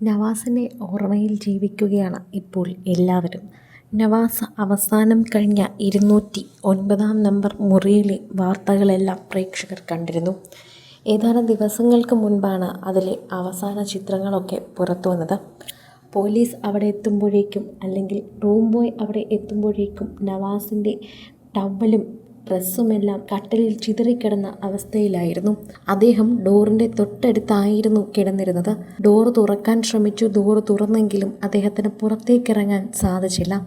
നവാസിന്റെ ഓർമ്മയിൽ ജീവിക്കുകയാണ് ഇപ്പോൾ എല്ലാവരും. നവാസ് അവസാനം കഴിഞ്ഞ ഇരുന്നൂറ്റി ഒൻപതാം നമ്പർ മുറിയിലെ വാർത്തകളെല്ലാം പ്രേക്ഷകർ കണ്ടിരുന്നു. ഏതാനും ദിവസങ്ങൾക്ക് മുൻപാണ് അതിലെ അവസാന ചിത്രങ്ങളൊക്കെ പുറത്തു വന്നത് പോലീസ് അവിടെ എത്തുമ്പോഴേക്കും അല്ലെങ്കിൽ റൂം ബോയ് അവിടെ എത്തുമ്പോഴേക്കും നവാസിന്റെ ടവലും ഡ്രസ്സുമെല്ലാം കട്ടലിൽ ചിതറിക്കിടന്ന അവസ്ഥയിലായിരുന്നു. അദ്ദേഹം ഡോറിന്റെ തൊട്ടടുത്തായിരുന്നു കിടന്നിരുന്നത്. ഡോർ തുറക്കാൻ ശ്രമിച്ചു ഡോർ തുറന്നെങ്കിലും അദ്ദേഹത്തിന് പുറത്തേക്കിറങ്ങാൻ സാധിച്ചില്ല.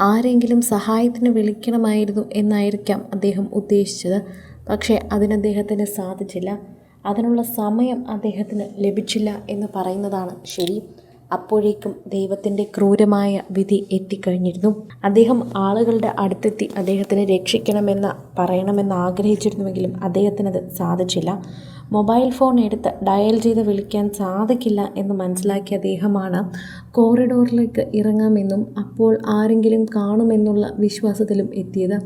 ആരെങ്കിലും സഹായത്തിന് വിളിക്കണമായിരുന്നു എന്നായിരിക്കാം അദ്ദേഹം ഉദ്ദേശിച്ചത്. പക്ഷേ അതിനദ്ദേഹത്തിന് സാധിച്ചില്ല. അതിനുള്ള സമയം അദ്ദേഹത്തിന് ലഭിച്ചില്ല എന്ന് പറയുന്നതാണ് ശരി. അപ്പോഴേക്കും ദൈവത്തിന്റെ ക്രൂരമായ വിധി എത്തിക്കഴിഞ്ഞിരുന്നു. അദ്ദേഹം ആളുകളുടെ അടുത്തെത്തി അദ്ദേഹത്തിനെ രക്ഷിക്കണമെന്ന് പറയണമെന്ന് ആഗ്രഹിച്ചിരുന്നുവെങ്കിലും അദ്ദേഹത്തിനത് സാധിച്ചില്ല. മൊബൈൽ ഫോൺ എടുത്ത് ഡയൽ ചെയ്ത് വിളിക്കാൻ സാധിക്കില്ല എന്ന് മനസ്സിലാക്കിയ അദ്ദേഹമാണ് കോറിഡോറിലേക്ക് ഇറങ്ങാമെന്നും അപ്പോൾ ആരെങ്കിലും കാണുമെന്നുള്ള വിശ്വാസത്തിലും എത്തിയത്.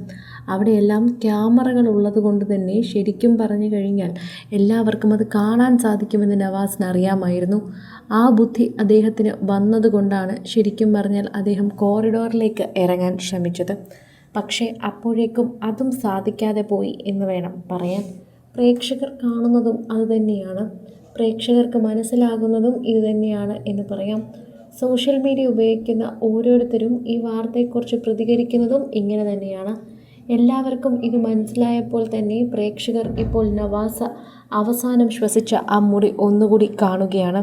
അവിടെയെല്ലാം ക്യാമറകൾ ഉള്ളതുകൊണ്ട് തന്നെ ശരിക്കും പറഞ്ഞു കഴിഞ്ഞാൽ എല്ലാവർക്കും അത് കാണാൻ സാധിക്കുമെന്ന് നവാസിന് അറിയാമായിരുന്നു. ആ ബുദ്ധി അദ്ദേഹത്തിന് വന്നതുകൊണ്ടാണ് ശരിക്കും പറഞ്ഞാൽ അദ്ദേഹം കോറിഡോറിലേക്ക് ഇറങ്ങാൻ ശ്രമിച്ചത്. പക്ഷേ അപ്പോഴേക്കും അതും സാധിക്കാതെ പോയി എന്ന് വേണം പറയാൻ. പ്രേക്ഷകർ കാണുന്നതും അതുതന്നെയാണ്. പ്രേക്ഷകർക്ക് മനസ്സിലാകുന്നതും ഇതുതന്നെയാണ് എന്ന് പറയാം. സോഷ്യൽ മീഡിയ ഉപയോഗിക്കുന്ന ഓരോരുത്തരും ഈ വാർത്തയെക്കുറിച്ച് പ്രതികരിക്കുന്നതും ഇങ്ങനെ തന്നെയാണ്. എല്ലാവർക്കും ഇത് മനസ്സിലായപ്പോൾ തന്നെ പ്രേക്ഷകർ ഇപ്പോൾ നവാസ അവസാനം ശ്വസിച്ച ആ മുറി ഒന്നുകൂടി കാണുകയാണ്.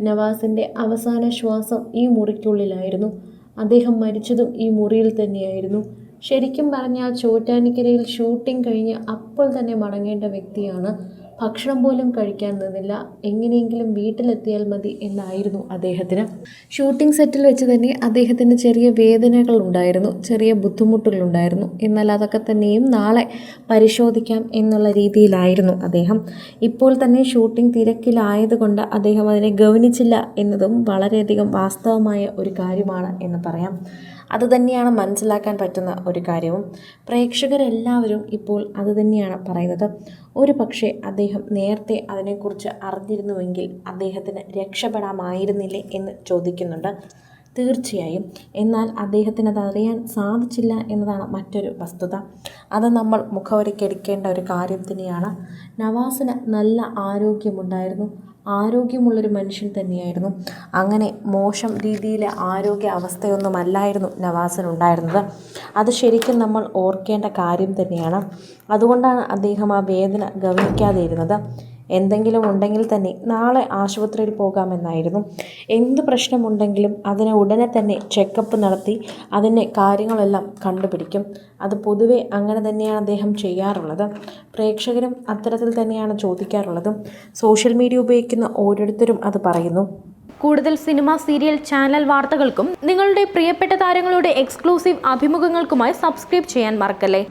നവാസിന്റെ അവസാന ശ്വാസം ഈ മുറിക്കുള്ളിലായിരുന്നു. അദ്ദേഹം മരിച്ചതും ഈ മുറിയിൽ തന്നെയായിരുന്നു. ശരിക്കും പറഞ്ഞാൽ ചോറ്റാനിക്കരയിൽ ഷൂട്ടിംഗ് കഴിഞ്ഞ് അപ്പോൾ തന്നെ മടങ്ങേണ്ട വ്യക്തിയാണ്. ഭക്ഷണം പോലും കഴിക്കാൻ നിന്നില്ല. എങ്ങനെയെങ്കിലും വീട്ടിലെത്തിയാൽ മതി എന്നായിരുന്നു അദ്ദേഹത്തിന്. ഷൂട്ടിംഗ് സെറ്റിൽ വെച്ച് തന്നെ അദ്ദേഹത്തിന് ചെറിയ വേദനകൾ ഉണ്ടായിരുന്നു ചെറിയ ബുദ്ധിമുട്ടുകളുണ്ടായിരുന്നു. എന്നാൽ അതൊക്കെ തന്നെയും നാളെ പരിശോധിക്കാം എന്നുള്ള രീതിയിലായിരുന്നു അദ്ദേഹം. ഇപ്പോൾ തന്നെ ഷൂട്ടിംഗ് തിരക്കിലായതുകൊണ്ട് അദ്ദേഹം അതിനെ ഗവനിച്ചില്ല എന്നതും വളരെയധികം വാസ്തവമായ ഒരു കാര്യമാണ് എന്ന് പറയാം. അതുതന്നെയാണ് മനസ്സിലാക്കാൻ പറ്റുന്ന ഒരു കാര്യവും. പ്രേക്ഷകരെല്ലാവരും ഇപ്പോൾ അതുതന്നെയാണ് പറയുന്നത്. ഒരു പക്ഷേ അദ്ദേഹം നേരത്തെ അതിനെക്കുറിച്ച് അറിഞ്ഞിരുന്നുവെങ്കിൽ അദ്ദേഹത്തിന് രക്ഷപ്പെടാമായിരുന്നില്ലേ എന്ന് ചോദിക്കുന്നുണ്ട്. തീർച്ചയായും. എന്നാൽ അദ്ദേഹത്തിന് അറിയാൻ സാധിച്ചില്ല എന്നതാണ് മറ്റൊരു വസ്തുത. അത് നമ്മൾ മുഖവരയ്ക്കെടുക്കേണ്ട ഒരു കാര്യം തന്നെയാണ്. നവാസിന് നല്ല ആരോഗ്യമുണ്ടായിരുന്നു. ആരോഗ്യമുള്ളൊരു മനുഷ്യൻ തന്നെയായിരുന്നു. അങ്ങനെ മോശം രീതിയിലെ ആരോഗ്യ അവസ്ഥയൊന്നുമല്ലായിരുന്നു നവാസിനുണ്ടായിരുന്നത്. അത് ശരിക്കും നമ്മൾ ഓർക്കേണ്ട കാര്യം തന്നെയാണ്. അതുകൊണ്ടാണ് അദ്ദേഹം ആ വേദന ഗവനിക്കാതെ ഇരുന്നത്. എന്തെങ്കിലും ഉണ്ടെങ്കിൽ തന്നെ നാളെ ആശുപത്രിയിൽ പോകാമെന്നായിരുന്നു. എന്ത് പ്രശ്നമുണ്ടെങ്കിലും അതിനെ ഉടനെ തന്നെ ചെക്കപ്പ് നടത്തി അതിന്റെ കാര്യങ്ങളെല്ലാം കണ്ടുപിടിക്കും. അത് പൊതുവെ അങ്ങനെ തന്നെയാണ് അദ്ദേഹം ചെയ്യാറുള്ളത്. പ്രേക്ഷകരും അത്തരത്തിൽ തന്നെയാണ് ചോദിക്കാറുള്ളതും. സോഷ്യൽ മീഡിയ ഉപയോഗിക്കുന്ന ഓരോരുത്തരും അത് പറയുന്നു. കൂടുതൽ സിനിമ, സീരിയൽ, ചാനൽ വാർത്തകൾക്കും നിങ്ങളുടെ പ്രിയപ്പെട്ട താരങ്ങളുടെ എക്സ്ക്ലൂസീവ് അഭിമുഖങ്ങൾക്കുമായി സബ്സ്ക്രൈബ് ചെയ്യാൻ മറക്കല്ലേ